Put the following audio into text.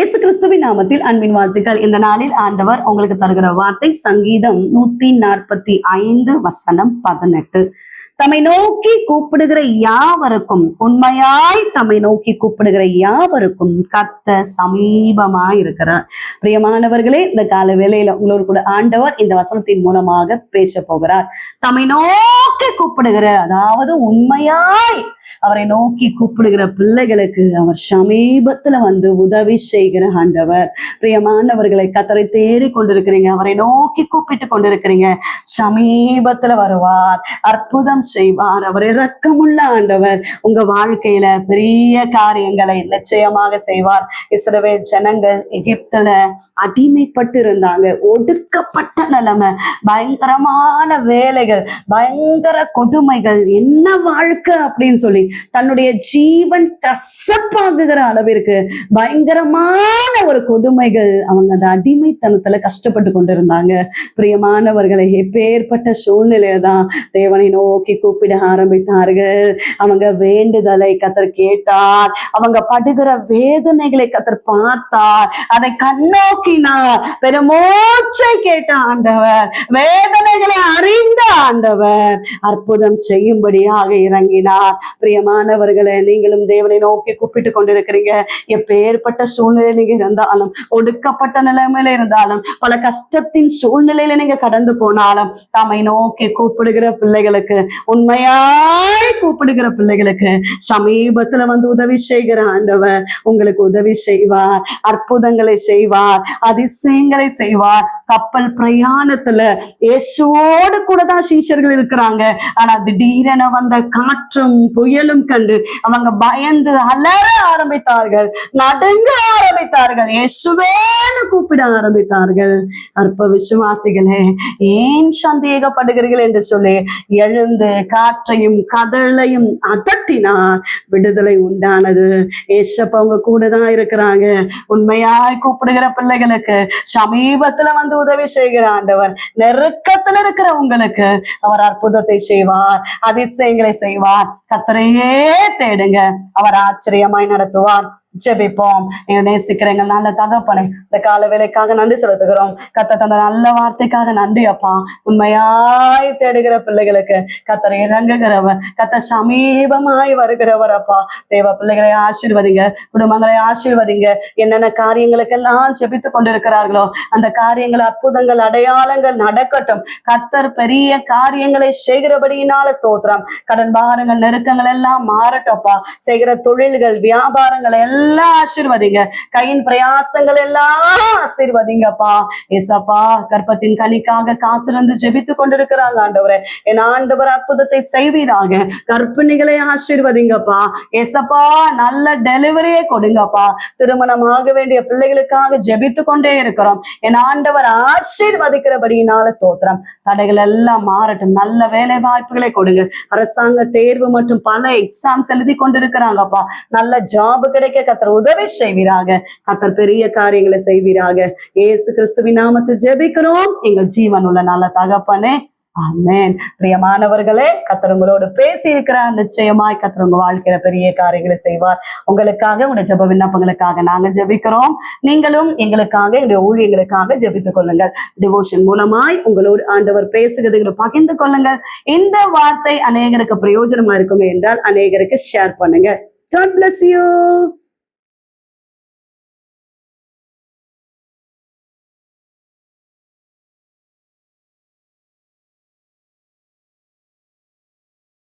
ஏசு கிறிஸ்துவின் நாமத்தில் அன்பின் வாழ்த்துக்கள். இந்த நாளில் ஆண்டவர் உங்களுக்கு தருகிற வார்த்தை சங்கீதம் நூத்தி நாற்பத்தி ஐந்து வசனம் பதினெட்டு. தம்மை நோக்கி கூப்பிடுகிற யாவருக்கும் உண்மையாய் தம்மை நோக்கி கூப்பிடுகிற யாவருக்கும் கத்த சமீபமாய் இருக்கிறார் பிரியமானவர்களே இந்த கால வேலையில உங்களோடு கூட ஆண்டவர் இந்த வசனத்தின் மூலமாக பேச போகிறார். தம்மை நோக்கி கூப்பிடுகிற அதாவது உண்மையாய் அவரை நோக்கி கூப்பிடுகிற பிள்ளைகளுக்கு அவர் சமீபத்துல வந்து உதவி செய்கிற ஆண்டவர். பிரியமானவர்களை கத்தரை தேடி கொண்டிருக்கிறீங்க அவரை நோக்கி கூப்பிட்டு கொண்டிருக்கிறீங்க. சமீபத்துல வருவார். அற்புதம் செய்வார். அவர் இரக்கமுள்ள ஆண்டவர். உங்க வாழ்க்கையில பெரிய காரியங்களை நிச்சயமாக செய்வார். இஸ்ரவேல் ஜனங்கள் எகிப்துல அடிமைப்பட்டு இருந்தாங்க ஒடுக்கப்பட்ட நிலைமை. பயங்கரமான வேலைகள் பயங்கர கொடுமைகள். என்ன வாழ்க்கை அப்படின்னு சொல்லி தன்னுடைய ஜீவன் கசப்பாகுகிற அளவிற்கு பயங்கரமான ஒரு கொடுமைகள் அவங்க அந்த அடிமைத்தனத்துல கஷ்டப்பட்டு கொண்டிருந்தாங்க. பிரியமானவர்களை எப்பேற்பட்ட சூழ்நிலையில தான் தேவனை நோக்கி கூப்பிட ஆரம்பித்தார்கள். அவங்க வேண்டுதலை கத்தர் கேட்டார். அவங்க படுகிற வேதனைகளை கத்தர் பார்த்தார். அதை கண்ணோக்கினார். பெருமூச்சை கேட்டார். ஆண்டவர். வேதனைகளை அறிந்த ஆண்டவர் அற்புதம் செய்யும்படியாக இறங்கினார். பிரியமானவர்களை நீங்களும் தேவனை நோக்கி கூப்பிட்டு கொண்டிருக்கிறீங்க. எப்பேற்பட்ட சூழ்நிலை நீங்க இருந்தாலும் ஒடுக்கப்பட்ட நிலைமையில இருந்தாலும் பல கஷ்டத்தின் சூழ்நிலையில நீங்க கடந்து போனாலும் தம்மை நோக்கி கூப்பிடுகிற பிள்ளைகளுக்கு உண்மையாய் கூப்பிடுகிற பிள்ளைகளுக்கு சமீபத்துல வந்து உதவி செய்கிற ஆண்டவர் உங்களுக்கு உதவி செய்வார். அற்புதங்களை செய்வார் அதிசயங்களை செய்வார். கப்பல் பிரயாணத்துல இயேசுவோடு கூட தான் சீஷர்கள் இருக்கிறாங்க. ஆனா திடீரென வந்த காற்றும் புயலும் கண்டு அவங்க பயந்து அலற ஆரம்பித்தார்கள். நடுங்க ஆரம்பித்தார்கள். இயேசுவேன்னு கூப்பிட ஆரம்பித்தார்கள். அற்ப விசுவாசிகளே ஏன் சந்தேகப்படுகிறீர்கள் என்று சொல்லி. எழுந்து காற்றையும் கதளையும் அதட்டினார். விடுதலை உண்டானது. ஏசப்ப அவங்க கூட தான் இருக்கிறாங்க. உண்மையாய் கூப்பிடுகிற பிள்ளைகளுக்கு சமீபத்துல வந்து உதவி செய்கிற ஆண்டவர். நெருக்கத்துல இருக்கிற உங்களுக்கு அவர் அற்புதத்தை செய்வார் அதிசயங்களை செய்வார். கத்தரையே தேடுங்க. அவர் ஆச்சரியமாய் நடத்துவார். ஜெபிப்போம். நேசிக்கிறேங்க எங்கள் நல்ல தகப்பனை இந்த கால வேலைக்காக நன்றி செலுத்துகிறோம். கத்த தந்த நல்ல வார்த்தைக்காக நன்றி அப்பா. உண்மையாய் தேடுகிற பிள்ளைகளுக்கு கத்தரை இறங்குகிறவர் கத்த சமீபமாய் வருகிறவர் அப்பா. தேவ பிள்ளைகளை ஆசீர்வதிங்க குடும்பங்களை ஆசீர்வதிங்க. என்னென்ன காரியங்களுக்கெல்லாம் ஜெபித்து கொண்டிருக்கிறார்களோ அந்த காரியங்கள் அற்புதங்கள் அடையாளங்கள் நடக்கட்டும். கத்தர் பெரிய காரியங்களை செய்கிறபடியினால ஸ்தோத்திரம். கடன் பாரங்கள் நெருக்கங்கள் எல்லாம் மாறட்டப்பா செய்கிற தொழில்கள் வியாபாரங்கள் எல்லாம் ஆசீர்வதிங்க. கையின் பிரயாசங்கள் எல்லாம் ஆசிர்வதிங்கப்பா. ஏசப்பா கர்ப்பத்தின் கனிக்காக காத்திருந்து ஜெபித்து கொண்டிருக்கிறாங்க ஆண்டவரே. என் ஆண்டவர் அற்புதத்தை செய்வீராக. கர்ப்பிணிகளை ஆசிர்வதிங்கப்பா. ஏசப்பா நல்ல டெலிவரியே கொடுங்கப்பா. திருமணம் ஆக வேண்டிய பிள்ளைகளுக்காக ஜெபித்து கொண்டே இருக்கிறோம். என் ஆண்டவர் ஆசீர்வதிக்கிறபடியினால ஸ்தோத்திரம். தடைகள் எல்லாம் மாறட்டும். நல்ல வேலை வாய்ப்புகளை கொடுங்க. அரசாங்க தேர்வு மற்றும் பல எக்ஸாம்ஸ் எழுதி கொண்டிருக்கிறாங்கப்பா. நல்ல ஜாப் கிடைக்க கத்தர் உதவி செய்வீராக. கத்தர் பெரிய காரியங்களை செய்வீராக. ஏசு கிறிஸ்துவின் நாமத்தில் ஜெபிக்கிறோம். எங்கள் ஜீவன் உள்ள நல்ல தகப்பனே. ஆமேன். பிரியமானவர்களே கத்தர் பேசி இருக்கிறார் நிச்சயமாய் கத்தர் உங்க வாழ்க்கையில பெரிய காரியங்களை செய்வார். உங்களுக்காக உங்களுடைய ஜெப விண்ணப்பங்களுக்காக நாங்க ஜெபிக்கிறோம். நீங்களும் எங்களுக்காக எங்களுடைய ஊழியங்களுக்காக ஜெபித்துக் கொள்ளுங்கள். டிவோஷன் மூலமாய் உங்களோடு ஆண்டவர் பேசுகிறது பகிர்ந்து கொள்ளுங்கள். இந்த வார்த்தை அநேகருக்கு பிரயோஜனமா இருக்குமே என்றால் அநேகருக்கு ஷேர் பண்ணுங்க. God bless you